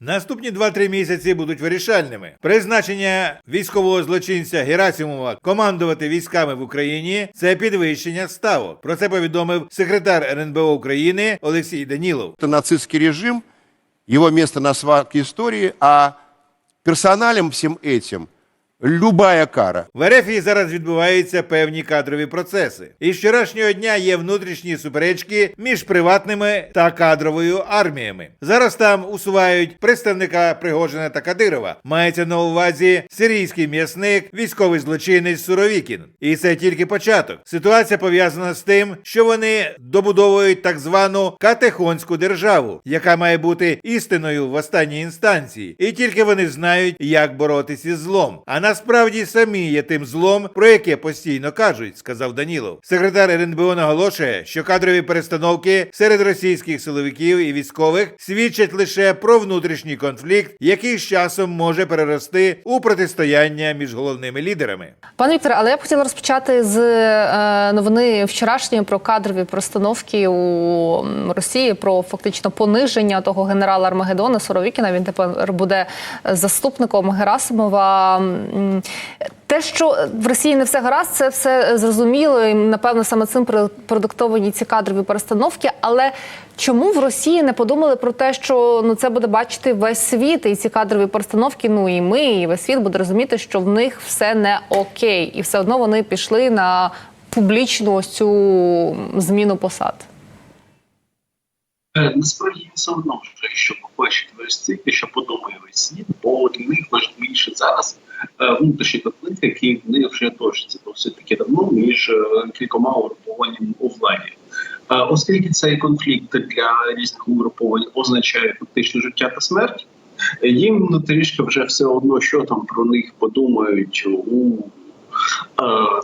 Наступні 2-3 місяці будуть вирішальними. Призначення військового злочинця Герасимова командувати військами в Україні це підвищення ставок. Про це повідомив секретар РНБО України Олексій Данілов. Це нацистський режим, його місце на свалке історії. а персоналем всім этим любая кара. В Ерефії зараз відбуваються певні кадрові процеси. І з вчорашнього дня є внутрішні суперечки між приватними та кадровою арміями. Зараз там усувають представника Пригожина та Кадирова. Мається на увазі сирійський м'ясник, військовий злочинець Суровікін. І це тільки початок. Ситуація пов'язана з тим, що вони добудовують так звану катехонську державу, яка має бути істиною в останній інстанції, і тільки вони знають, як боротися із злом. А насправді самі є тим злом, про яке постійно кажуть, сказав Данілов. Секретар РНБО наголошує, що кадрові перестановки серед російських силовиків і військових свідчать лише про внутрішній конфлікт, який з часом може перерости у протистояння між головними лідерами. Пане Вікторе, але я б хотіла розпочати з е, новини вчорашньої про кадрові простановки у Росії про фактично пониження того генерала Армагеддона Соровікіна. Він тепер буде заступником Герасимова. Те, що в Росії не все гаразд, це все зрозуміло. І напевно саме цим про- продиктовані ці кадрові перестановки. Але чому в Росії не подумали про те, що ну це буде бачити весь світ, і ці кадрові перестановки? Ну і ми, і весь світ буде розуміти, що в них все не окей, і все одно вони пішли на публічну ось цю зміну посад. Е, Насправді все одно вже що побачить весь світ, і що подумає весь світ, бо для них важливіше зараз е, внутрішній конфлікт, який вони вже точаться досить таки давно між е, кількома угрупованнями у владі. Е, Оскільки цей конфлікт для різних угруповань означає фактично життя та смерть, їм ну, трішки вже все одно, що там про них подумають у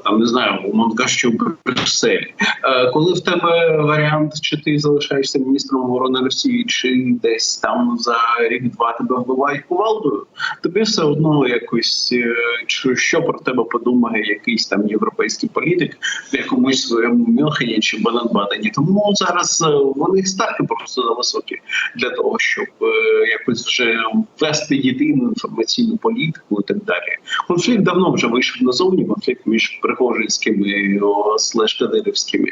там не знаю, умовно кажучи, у Брюсселі. Е, Коли в тебе варіант, чи ти залишаєшся міністром оборони Росії, чи десь там за рік-два тебе вбивають кувалдою, тобі все одно якось е, чи що про тебе подумає якийсь там європейський політик в якомусь своєму Мюнхені чи Баден-Бадені. Тому зараз е, вони ставки просто зависокі для того, щоб е, якось вже ввести єдину інформаційну політику і так далі. Конфлікт давно вже вийшов назовні. Конфлікт між Пригожинськими о, слеш Кадирівськими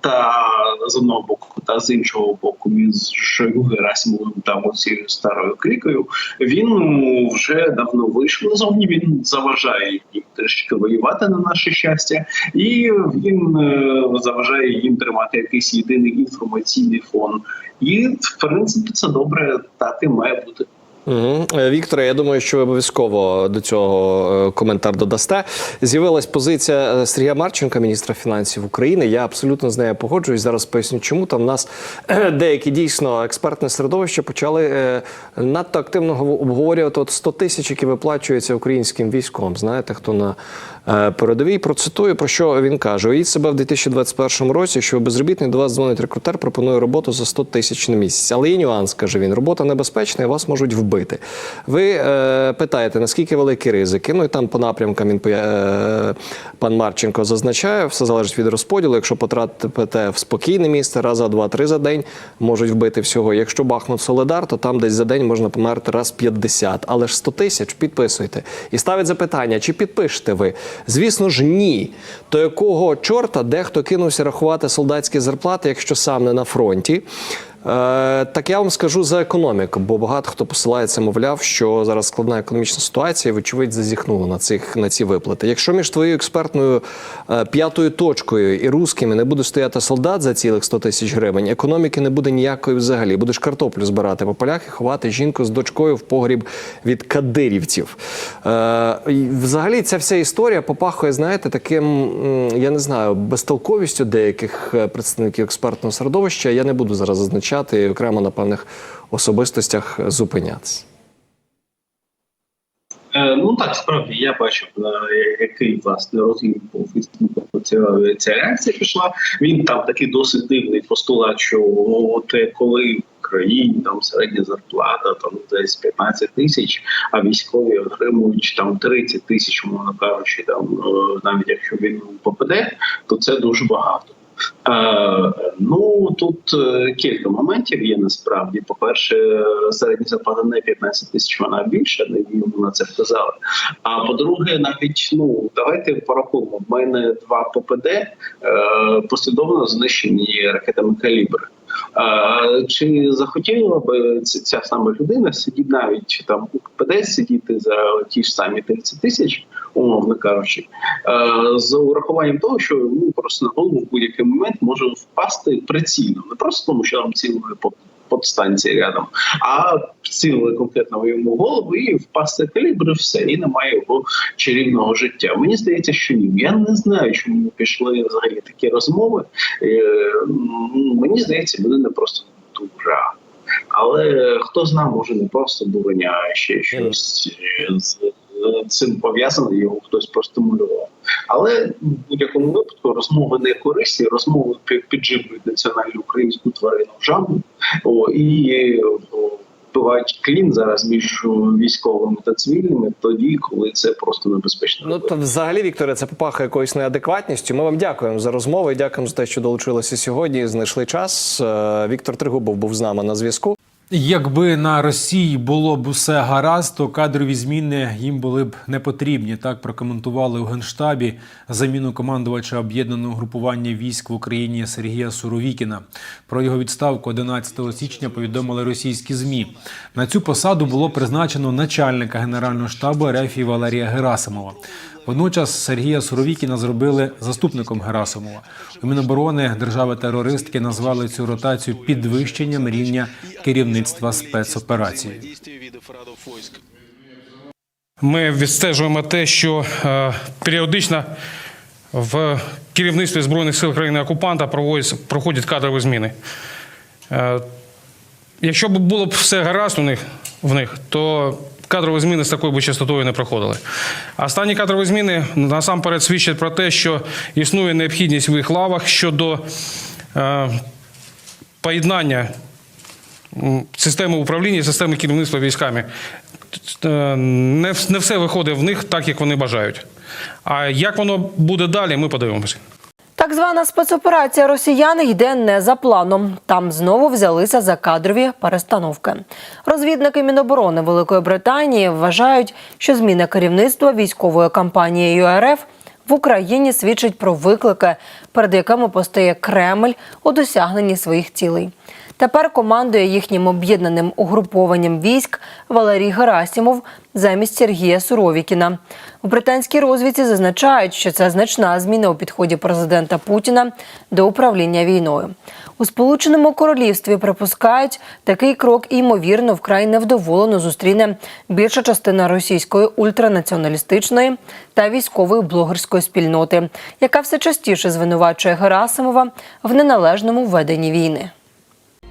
та з одного боку, та з іншого боку, між Шойгу Герасимовим та оцією старою крикою. Він вже давно вийшов назовні. Він заважає їм трішки воювати на наше щастя, і він е, заважає їм тримати якийсь єдиний інформаційний фон. І в принципі це добре, так і має бути. Угу. Вікторе, я думаю, що ви обов'язково до цього е, коментар додасте. З'явилась позиція е, Сергія Марченка, міністра фінансів України. Я абсолютно з нею погоджуюсь. Зараз поясню, чому там в нас е, деякі дійсно експертне середовище почали е, надто активно обговорювати от 100 тисяч, які виплачуються українським військом. Знаєте, хто на е, передовій процитую, про що він каже: Уявіть себе в 2021 році, що безробітний до вас дзвонить рекрутер, пропонує роботу за 100 тисяч на місяць. Але є нюанс, каже він: робота небезпечна, і вас можуть вбити. Ви е, питаєте, наскільки великі ризики? Ну і там по напрямкам він е, пан Марченко зазначає, все залежить від розподілу. Якщо потрапите в спокійне місце, раз, за два-три за день можуть вбити всього. Якщо Бахмут Соледар, то там десь за день можна померти раз 50. Але ж 100 тисяч підписуйте. І ставить запитання, чи підпишете ви? Звісно ж, ні. То якого чорта дехто кинувся рахувати солдатські зарплати, якщо сам не на фронті? Е, так я вам скажу за економіку, бо багато хто посилається, мовляв, що зараз складна економічна ситуація, вочевидь, зазіхнуло на цих на ці виплати. Якщо між твоєю експертною е, п'ятою точкою і русскими не буде стояти солдат за цілих 100 тисяч гривень, економіки не буде ніякої взагалі. Будеш картоплю збирати по полях і ховати жінку з дочкою в погріб від кадирівців. Е, взагалі, ця вся історія попахує, знаєте, таким, я не знаю, безтолковістю деяких представників експертного середовища. Я не буду зараз зазначати і окремо на певних особистостях зупинятися. Е, ну так, справді я бачив, на який власне розгін по Фейсбуку ця, реакція пішла. Він там такий досить дивний постулат, що от е, коли в країні там середня зарплата там десь 15 тисяч, а військові отримують там 30 тисяч, умовно кажучи, там е, навіть якщо він попаде, то це дуже багато. Е, ну тут е, кілька моментів є насправді. По-перше, середня зарплата не 15 тисяч, вона більша, не на це вказали. А по-друге, навіть ну давайте порахуємо. В мене два ППД е, послідовно знищені ракетами калібр. Чи захотіла би ця, сама людина сидіти навіть там у КПД сидіти за ті ж самі 30 тисяч, умовно кажучи, з урахуванням того, що ну просто на голову в будь-який момент може впасти прицільно, не просто тому, що там цілої по подстанції рядом, а цілили конкретно в йому голову і впасти калібр, і все, і немає його чарівного життя. Мені здається, що ні. Я не знаю, чому пішли взагалі такі розмови. Е, мені здається, вони не просто дура. Але хто знає, може не просто дурення, а ще щось е, з цим пов'язане, його хтось простимулював. Але в будь-якому випадку розмови не корисні, розмови пі- підживлюють національну українську тварину жанру о, і е, о, вбивають клін зараз між військовими та цивільними, тоді, коли це просто небезпечно. Ну то взагалі, Вікторе, це попахає якоюсь неадекватністю. Ми вам дякуємо за розмову і дякуємо за те, що долучилися сьогодні. Знайшли час. Е, Віктор Тригубов був з нами на зв'язку. Якби на Росії було б усе гаразд, то кадрові зміни їм були б не потрібні. Так прокоментували у генштабі заміну командувача об'єднаного групування військ в Україні Сергія Суровікіна. Про його відставку 11 січня повідомили російські змі. На цю посаду було призначено начальника генерального штабу РФ Валерія Герасимова. Водночас Сергія Суровікіна зробили заступником Герасимова. У Міноборони держави-терористки назвали цю ротацію підвищенням рівня керівництва спецоперації. Ми відстежуємо те, що е, періодично в керівництві Збройних сил країни окупанта проходять кадрові зміни. Е, якщо б було б все гаразд у них, в них, то кадрові зміни з такою би частотою не проходили. Останні кадрові зміни насамперед свідчать про те, що існує необхідність в їх лавах щодо е, поєднання системи управління і системи керівництва військами. Е, Не, не все виходить в них так, як вони бажають. А як воно буде далі, ми подивимося. Звана спецоперація росіян йде не за планом. Там знову взялися за кадрові перестановки. Розвідники Міноборони Великої Британії вважають, що зміна керівництва військовою кампанією РФ в Україні свідчить про виклики, перед якими постає Кремль у досягненні своїх цілей. Тепер командує їхнім об'єднаним угрупованням військ Валерій Герасімов замість Сергія Суровікіна. У британській розвідці зазначають, що це значна зміна у підході президента Путіна до управління війною. У Сполученому Королівстві припускають, такий крок ймовірно вкрай невдоволено зустріне більша частина російської ультранаціоналістичної та військової блогерської спільноти, яка все частіше звинувачує Герасимова в неналежному веденні війни.